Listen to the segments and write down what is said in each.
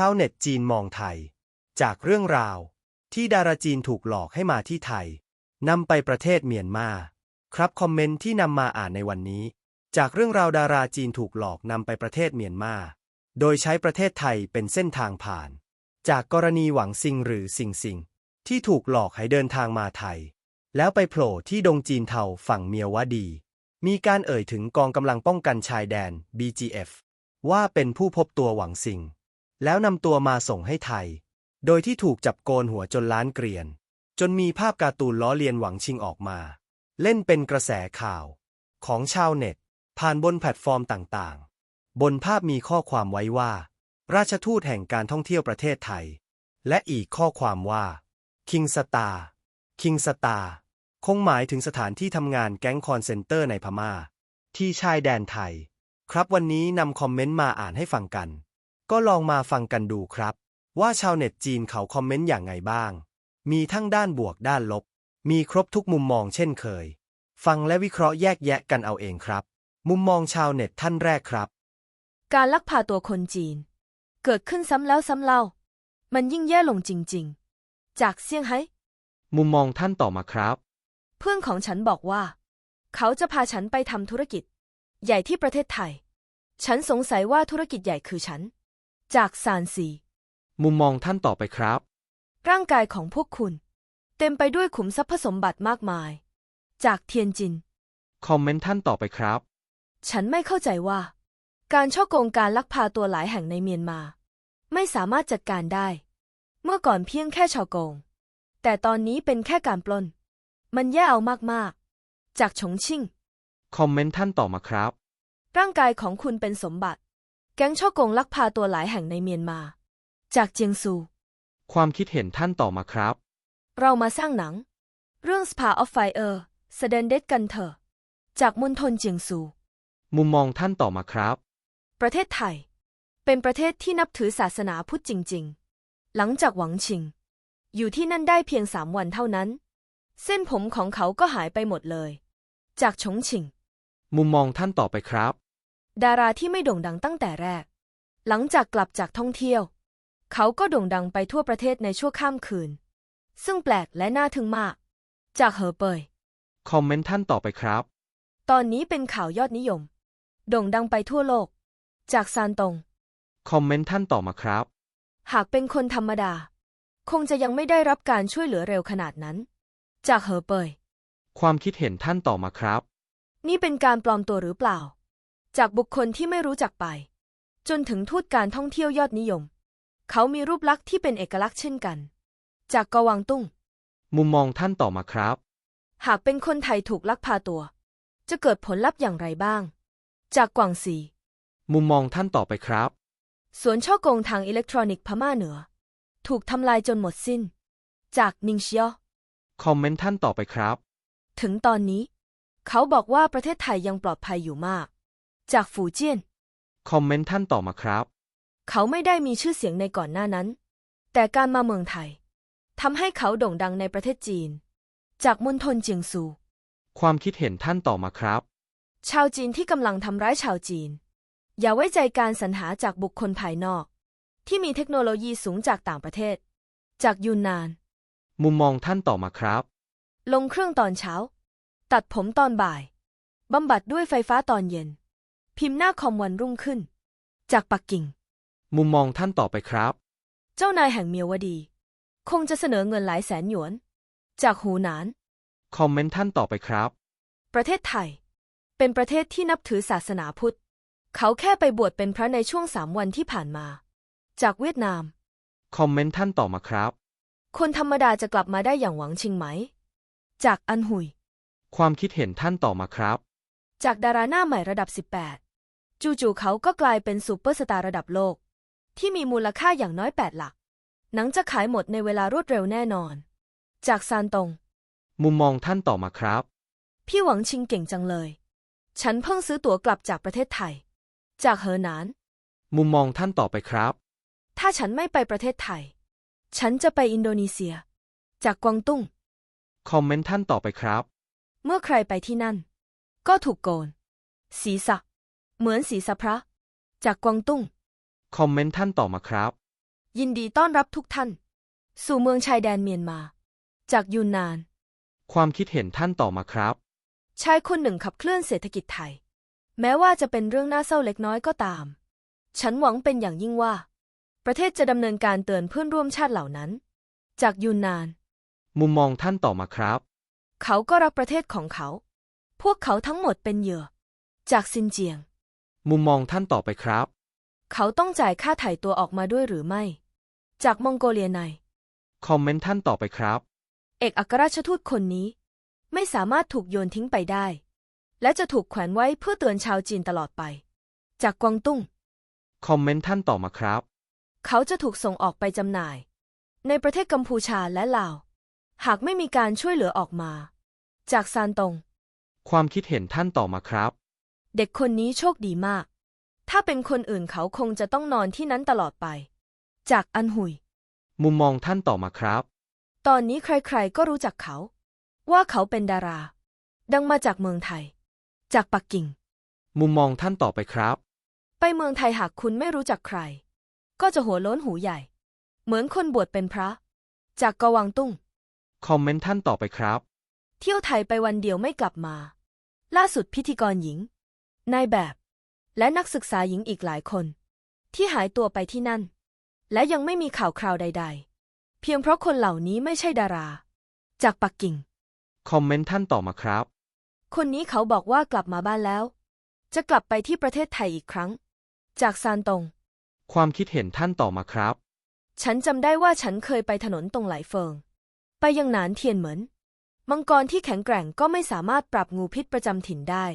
ชาวเน็ตจีนมองไทย จากเรื่องราว ที่ดาราจีนถูกหลอกให้มาที่ไทยนำไปประเทศเมียนมา ครับคอมเมนต์ที่นำมาอ่านในวันนี้ จากเรื่องราวดาราจีนถูกหลอกนำไปประเทศเมียนมา โดยใช้ประเทศไทยเป็นเส้นทางผ่าน จากกรณีหวังซิงหรือซิงซิงที่ถูกหลอกให้เดินทางมาไทย แล้วไปโผล่ที่ดงจีนเทาฝั่งเมียวดี มีการเอ่ยถึงกองกำลังป้องกันชายแดน BGF ว่าเป็นผู้พบตัวหวังซิง แล้วนำตัวมาส่งให้ไทย โดยที่ถูกจับโกนหัวจนล้านเกรียน จนมีภาพการ์ตูนล้อเลียนหวังชิงออกมา เล่นเป็นกระแสข่าว ของชาวเน็ต ผ่านบนแพลตฟอร์มต่างๆ บนภาพมีข้อความไว้ว่า ราชทูตแห่งการท่องเที่ยวประเทศไทย และอีกข้อความว่าคิงสตาร์คิงสตาร์คงหมายถึงสถานที่ทำงานแก๊งคอนเซนเตอร์ในพม่า ที่ชายแดนไทย ครับวันนี้นำคอมเมนต์มาอ่านให้ฟังกัน ก็ลองมาฟังกันดูครับ ว่าชาวเน็ตจีนเขาคอมเมนต์อย่างไงบ้าง มีทั้งด้านบวกด้านลบ มีครบทุกมุมมองเช่นเคย ฟังและวิเคราะห์แยกแยะกันเอาเองครับ มุมมองชาวเน็ตท่านแรกครับ การลักพาตัวคนจีน เกิดขึ้นซ้ำแล้วซ้ำเล่า มันยิ่งแย่ลงจริง ๆ จากเซี่ยงไฮ้มุมมองท่านต่อมาครับ เพื่อนของฉันบอกว่า เขาจะพาฉันไปทำธุรกิจ ใหญ่ที่ประเทศไทย ฉันสงสัยว่าธุรกิจใหญ่คือฉัน จากซานซีมุมมองท่านต่อไปครับ ร่างกายของพวกคุณ เต็มไปด้วยขุมทรัพย์สมบัติมากมาย จากเทียนจิน คอมเมนต์ท่านต่อไปครับ ฉันไม่เข้าใจว่า การช่อโกงการลักพาตัวหลายแห่งในเมียนมา ไม่สามารถจัดการได้ เมื่อก่อนเพียงแค่ช่อโกง แต่ตอนนี้เป็นแค่การปล้น มันแย่เอามากๆ จากฉงชิ่ง คอมเมนต์ท่านต่อมาครับ ร่างกายของคุณเป็นสมบัติ แก๊งช่อโกงลักพาตัวหลายแห่งในเมียนมา จากเจียงซู ความคิดเห็นท่านต่อมาครับ เรามาสร้างหนัง เรื่อง Spa of Fire แสดงเด็ดกันเถอะ จากมณฑลเจียงซู มุมมองท่านต่อมาครับ ประเทศไทย เป็นประเทศที่นับถือศาสนาพุทธจริง ๆ หลังจากหวังชิง อยู่ที่นั่นได้เพียงสามวันเท่านั้น เส้นผมของเขาก็หายไปหมดเลย จากฉงชิง มุมมองท่านต่อไปครับ ดาราที่ไม่โด่งดังตั้งแต่แรก หลังจากกลับจากท่องเที่ยว เขาก็โด่งดังไปทั่วประเทศในชั่วข้ามคืน ซึ่งแปลกและน่าทึ่งมาก จากเหอเปย คอมเมนต์ท่านต่อไปครับ ตอนนี้เป็นข่าวยอดนิยม โด่งดังไปทั่วโลก จากซานตง คอมเมนต์ท่านต่อมาครับ หากเป็นคนธรรมดา คงจะยังไม่ได้รับการช่วยเหลือเร็วขนาดนั้น จากเหอเปย ความคิดเห็นท่านต่อมาครับ นี่เป็นการปลอมตัวหรือเปล่า จากบุคคลที่ไม่รู้จักไป จนถึงทูตการท่องเที่ยวยอดนิยม เขามีรูปลักษณ์ที่เป็นเอกลักษณ์เช่นกัน จากกวางตุ้ง มุมมองท่านต่อมาครับ หากเป็นคนไทยถูกลักพาตัว จะเกิดผลลัพธ์อย่างไรบ้าง จากกวางซีมุมมองท่านต่อไปครับ สวนช่อโกงทางอิเล็กทรอนิกส์พม่าเหนือ ถูกทำลายจนหมดสิ้น จากนิงเชียวคอมเมนต์ท่านต่อไปครับ ถึงตอนนี้ เขาบอกว่าประเทศไทยยังปลอดภัยอยู่มาก จากฝูเจี้ยน คอมเมนต์ท่านต่อมาครับ เขาไม่ได้มีชื่อเสียงในก่อนหน้านั้น แต่การมาเมืองไทยทำให้เขาโด่งดังในประเทศจีน จากมณฑลเจียงซู ความคิดเห็นท่านต่อมาครับ ชาวจีนที่กำลังทำร้ายชาวจีน อย่าไว้ใจการสรรหาจากบุคคลภายนอก ที่มีเทคโนโลยีสูงจากต่างประเทศ จากยูนนาน มุมมองท่านต่อมาครับ ลงเครื่องตอนเช้า ตัดผมตอนบ่ายบำบัดด้วยไฟฟ้าตอนเย็น พิมพ์หน้าคอมวันรุ่งขึ้น จากปักกิ่ง มุมมองท่านต่อไปครับ เจ้านายแห่งเมียวดี คงจะเสนอเงินหลายแสนหยวน จากหูหนาน คอมเมนต์ท่านต่อไปครับ ประเทศไทย เป็นประเทศที่นับถือศาสนาพุทธ เขาแค่ไปบวชเป็นพระในช่วงสามวันที่ผ่านมา จากเวียดนาม คอมเมนต์ท่านต่อมาครับ คนธรรมดาจะกลับมาได้อย่างหวังชิงไหม จากอันหุย ความคิดเห็นท่านต่อมาครับ จากดาราหน้าใหม่ระดับ 18 จู่ๆเขาก็กลายเป็นซูเปอร์สตาร์ระดับโลก ที่มีมูลค่าอย่างน้อย8หลัก หนังจะขายหมดในเวลารวดเร็วแน่นอน จากซานตง มุมมองท่านต่อมาครับ พี่หวังชิงเก่งจังเลย ฉันเพิ่งซื้อตั๋วกลับจากประเทศไทย จากเหอหนาน มุมมองท่านต่อไปครับ ถ้าฉันไม่ไปประเทศไทย ฉันจะไปอินโดนีเซีย จากกวางตุ้ง คอมเมนต์ท่านต่อไปครับ เมื่อใครไปที่นั่น ก็ถูกโกน ศีรษะ เหมือนศีรษะพระ จากกวางตุ้ง คอมเมนต์ท่านต่อมาครับ ยินดีต้อนรับทุกท่าน สู่เมืองชายแดนเมียนมา จากยูนนาน ความคิดเห็นท่านต่อมาครับ ชายคนหนึ่งขับเคลื่อนเศรษฐกิจไทย แม้ว่าจะเป็นเรื่องน่าเศร้าเล็กน้อยก็ตาม ฉันหวังเป็นอย่างยิ่งว่า ประเทศจะดำเนินการเตือนเพื่อนร่วมชาติเหล่านั้น จากยูนนาน มุมมองท่านต่อมาครับ เขาก็รักประเทศของเขา พวกเขาทั้งหมดเป็นเหยื่อ จากซินเจียง มุมมองท่านต่อไปครับ เขาต้องจ่ายค่าไถ่ตัวออกมาด้วยหรือไม่ จากมองโกเลียใน คอมเมนต์ท่านต่อไปครับ เอกอัครราชทูตคนนี้ ไม่สามารถถูกโยนทิ้งไปได้ และจะถูกแขวนไว้เพื่อเตือนชาวจีนตลอดไป จากกวางตุ้ง คอมเมนต์ท่านต่อมาครับ เขาจะถูกส่งออกไปจำหน่าย ในประเทศกัมพูชาและลาว หากไม่มีการช่วยเหลือออกมา จากซานตง ความคิดเห็นท่านต่อมาครับ เด็กคนนี้โชคดีมาก ถ้าเป็นคนอื่นเขาคงจะต้องนอนที่นั้นตลอดไป จากอันหุย มุมมองท่านต่อมาครับ ตอนนี้ใครๆก็รู้จักเขา ว่าเขาเป็นดารา ดังมาจากเมืองไทย จากปักกิ่ง มุมมองท่านต่อไปครับ ไปเมืองไทยหากคุณไม่รู้จักใคร ก็จะหัวโล้นหูใหญ่ เหมือนคนบวชเป็นพระ จากกวางตุ้ง คอมเมนต์ท่านต่อไปครับ เที่ยวไทยไปวันเดียวไม่กลับมา ล่าสุดพิธีกรหญิง นายแบบ และนักศึกษาหญิงอีกหลายคน ที่หายตัวไปที่นั่น และยังไม่มีข่าวคราวใด ๆ เพียงเพราะคนเหล่านี้ไม่ใช่ดารา จากปักกิ่ง คอมเมนต์ท่านต่อมาครับ คนนี้เขาบอกว่ากลับมาบ้านแล้ว จะกลับไปที่ประเทศไทยอีกครั้ง จากซานตง ความคิดเห็นท่านต่อมาครับ ฉันจำได้ว่าฉันเคยไปถนนตรงไหลเฟิง ไปยังหนานเทียนเหมินมังกรที่แข็งแกร่งก็ไม่สามารถปรับงูพิษประจำถิ่นได้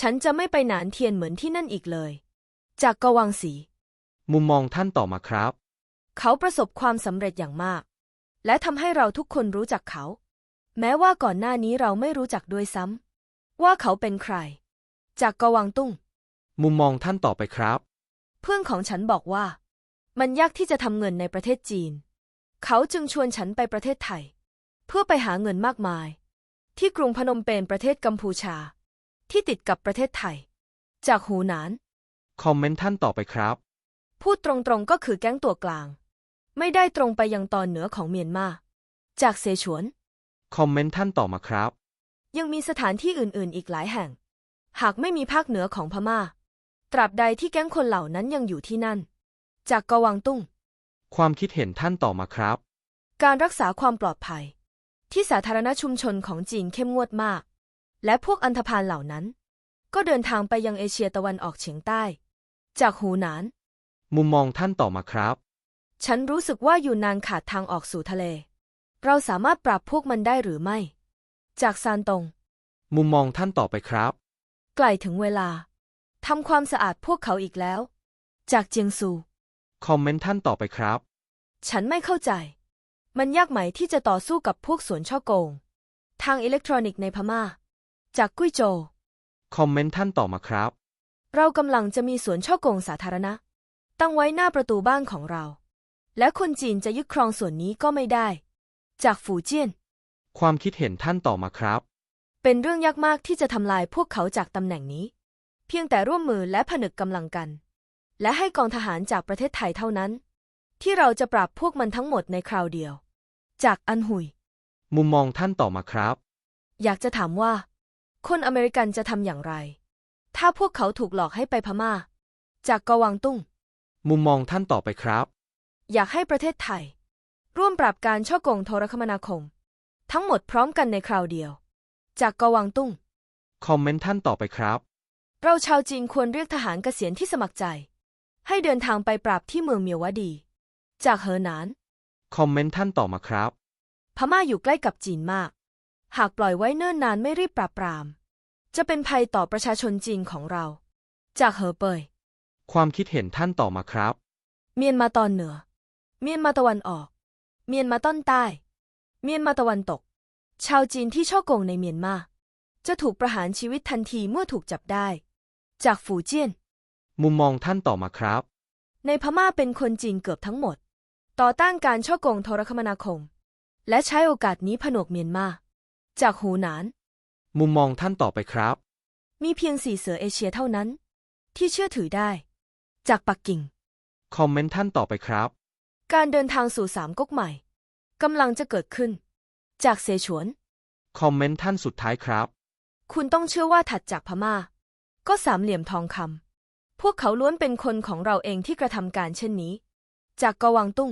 ฉันจะไม่ไปหนานเทียนเหมือนที่นั่นอีกเลย จากกวางสี มุมมองท่านต่อมาครับ เขาประสบความสำเร็จอย่างมาก และทำให้เราทุกคนรู้จักเขา แม้ว่าก่อนหน้านี้เราไม่รู้จักด้วยซ้ำว่าเขาเป็นใคร จากกวางตุ้ง มุมมองท่านต่อไปครับ เพื่อนของฉันบอกว่า มันยากที่จะทำเงินในประเทศจีน เขาจึงชวนฉันไปประเทศไทย เพื่อไปหาเงินมากมาย ที่กรุงพนมเปญประเทศกัมพูชา ที่ติดกับประเทศไทย จากหูหนาน คอมเมนต์ท่านต่อไปครับ พูดตรงๆก็คือแก๊งตัวกลาง ไม่ได้ตรงไปยังตอนเหนือของเมียนมา จากเซฉวน คอมเมนต์ท่านต่อมาครับ ยังมีสถานที่อื่นๆ อีกหลายแห่ง หากไม่มีภาคเหนือของพม่า ตราบใดที่แก๊งคนเหล่านั้นยังอยู่ที่นั่น จากกวางตุ้ง ความคิดเห็นท่านต่อมาครับ การรักษาความปลอดภัย ที่สาธารณชุมชนของจีนเข้มงวดมาก และพวกอันธพาลเหล่านั้น ก็เดินทางไปยังเอเชียตะวันออกเฉียงใต้ จากหูหนาน มุมมองท่านต่อมาครับ ฉันรู้สึกว่าอยู่นานขาดทางออกสู่ทะเล เราสามารถปราบพวกมันได้หรือไม่ จากซานตง มุมมองท่านต่อไปครับ ใกล้ถึงเวลาทำความสะอาดพวกเขาอีกแล้ว จากเจียงซู คอมเมนต์ท่านต่อไปครับ ฉันไม่เข้าใจ มันยากไหมที่จะต่อสู้กับพวกสวนช่อโกง ทางอิเล็กทรอนิกส์ในพม่า จากกุ้ยโจวคอมเมนต์ท่านต่อมาครับ เรากำลังจะมีสวนช่อโกงสาธารณะ ตั้งไว้หน้าประตูบ้านของเรา และคนจีนจะยึดครองส่วนนี้ก็ไม่ได้ จากฝูเจี้ยน ความคิดเห็นท่านต่อมาครับ เป็นเรื่องยากมากที่จะทำลายพวกเขาจากตำแหน่งนี้ เพียงแต่ร่วมมือและผนึกกำลังกัน และให้กองทหารจากประเทศไทยเท่านั้น ที่เราจะปราบพวกมันทั้งหมดในคราวเดียว จากอันหุย มุมมองท่านต่อมาครับ อยากจะถามว่า คนอเมริกันจะทำอย่างไร ถ้าพวกเขาถูกหลอกให้ไปพม่า จากกวางตุ้ง มุมมองท่านต่อไปครับ อยากให้ประเทศไทย ร่วมปราบการช่อโกงโทรคมนาคม ทั้งหมดพร้อมกันในคราวเดียว จากกวางตุ้ง คอมเมนต์ท่านต่อไปครับ เราชาวจีนควรเรียกทหารเกษียณที่สมัครใจ ให้เดินทางไปปราบที่เมืองเมียววดี จากเหอหนาน คอมเมนต์ท่านต่อมาครับ พม่าอยู่ใกล้กับจีนมาก หากปล่อยไว้เนิ่นนานไม่รีบปราบปราม จะเป็นภัยต่อประชาชนจีนของเรา จากเหอเปย ความคิดเห็นท่านต่อมาครับ เมียนมาตอนเหนือ เมียนมาตะวันออก เมียนมาต้นใต้ เมียนมาตะวันตก ชาวจีนที่ช่อโกงในเมียนมา จะถูกประหารชีวิตทันทีเมื่อถูกจับได้ จากฝูเจี้ยน มุมมองท่านต่อมาครับ ในพม่าเป็นคนจีนเกือบทั้งหมด ต่อต้านการช่อโกงโทรคมนาคม และใช้โอกาสนี้ผนวกเมียนมา จากหูหนาน มุมมองท่านต่อไปครับ มีเพียงสี่เสือเอเชียเท่านั้น ที่เชื่อถือได้ จากปักกิ่ง คอมเมนต์ท่านต่อไปครับ การเดินทางสู่สามก๊กใหม่กำลังจะเกิดขึ้น จากเสฉวน คอมเมนต์ท่านสุดท้ายครับ คุณต้องเชื่อว่าถัดจากพม่า ก็สามเหลี่ยมทองคำพวกเขาล้วนเป็นคนของเราเองที่กระทำการเช่นนี้ จากกวางตุ้ง